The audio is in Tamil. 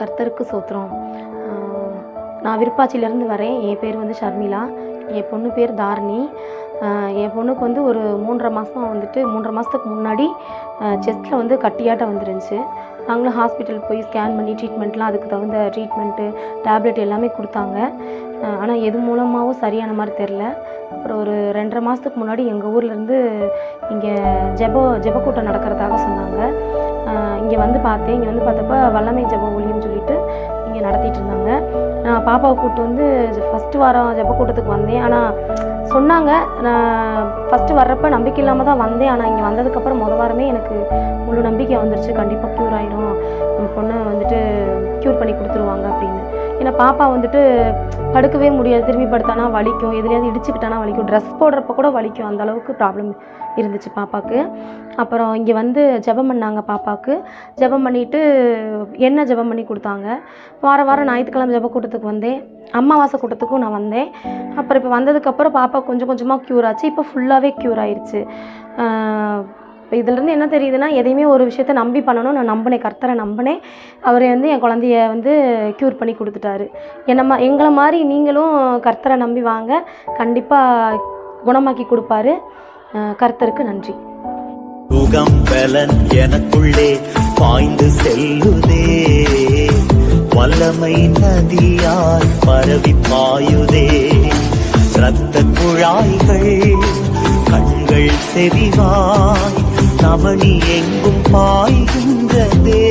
கர்த்தருக்கு சோத்திரம். நான் விருப்பாச்சியிலேருந்து வரேன். என் பேர் வந்து ஷர்மிளா. என் பொண்ணு பேர் தாரணி. என் பொண்ணுக்கு வந்து ஒரு மூன்றரை மாதம் வந்துட்டு மூன்றரை மாதத்துக்கு முன்னாடி செஸ்ட்டில் வந்து கட்டியாட்டம் வந்துருந்துச்சு. நாங்களும் ஹாஸ்பிட்டல் போய் ஸ்கேன் பண்ணி ட்ரீட்மெண்ட்லாம் அதுக்கு தகுந்த ட்ரீட்மெண்ட்டு டேப்லெட் எல்லாமே கொடுத்தாங்க. ஆனால் எது மூலமாகவும் சரியான மாதிரி தெரில. அப்புறம் ஒரு ரெண்டரை மாதத்துக்கு முன்னாடி எங்கள் ஊர்லேருந்து இங்கே ஜெப ஜெபக்கூட்டம் நடக்கிறதாக சொன்னாங்க. இங்கே வந்து பார்த்தேன். இங்கே வந்து பார்த்தப்ப வல்லமை ஜெப பாப்பாவை கூப்பிட்டு வந்து ஃபஸ்ட்டு வாரம் ஜெபக்கூட்டத்துக்கு வந்தேன். ஆனால் சொன்னாங்க. நான் ஃபஸ்ட்டு வர்றப்ப நம்பிக்கை இல்லாமல் தான் வந்தேன். ஆனால் இங்கே வந்ததுக்கப்புறம் முத வாரமே எனக்கு முழு நம்பிக்கை வந்துருச்சு. கண்டிப்பாக க்யூர் ஆகிடும் நம்ம பொண்ணை வந்துட்டு க்யூர் பண்ணி கொடுத்துருவாங்க அப்படின்னு. ஏன்னா பாப்பா வந்துட்டு படுக்கவே முடியாது திரும்பி படுத்தானா வலிக்கும் எதுலையாவது இடிச்சுக்கிட்டானா வலிக்கும் ட்ரெஸ் போடுறப்ப கூட வலிக்கும் அந்த அளவுக்கு ப்ராப்ளம் இருந்துச்சு பாப்பாவுக்கு அப்புறம் இங்கே வந்து ஜெபம் பண்ணாங்க பாப்பாவுக்கு ஜெபம் பண்ணிவிட்டு என்ன ஜெபம் பண்ணி கொடுத்தாங்க? வார வாரம் ஞாயிற்றுக்கிழமை ஜெப கூட்டத்துக்கு வந்தேன். அம்மாவாசை கூட்டத்துக்கும் நான் வந்தேன். அப்புறம் இப்போ வந்ததுக்கப்புறம் பாப்பா கொஞ்சம் கொஞ்சமாக க்யூர் ஆச்சு. இப்போ ஃபுல்லாகவே க்யூர் ஆயிடுச்சு இப்போ இதுலேருந்து என்ன தெரியுதுன்னா எதையுமே ஒரு விஷயத்த நம்பி பண்ணணும். நான் நம்பினேன் கர்த்தரை நம்பினேன் அவரை வந்து என் குழந்தைய வந்து க்யூர் பண்ணி கொடுத்துட்டாரு. என்னம்மா எங்களை மாதிரி நீங்களும் கர்த்தரை நம்பி வாங்க. கண்டிப்பாக குணமாக்கி கொடுப்பாரு. கர்த்தருக்கு நன்றி. சுகம் பலன் எனக்குள்ளே பாய்ந்து செல்லுதே. வல்லமை நதியாய் பரவி பாயுதே. இரத்த குழாய்கள் கண்கள் செறிவாய் தவணி எங்கும் பாய்கின்றதே.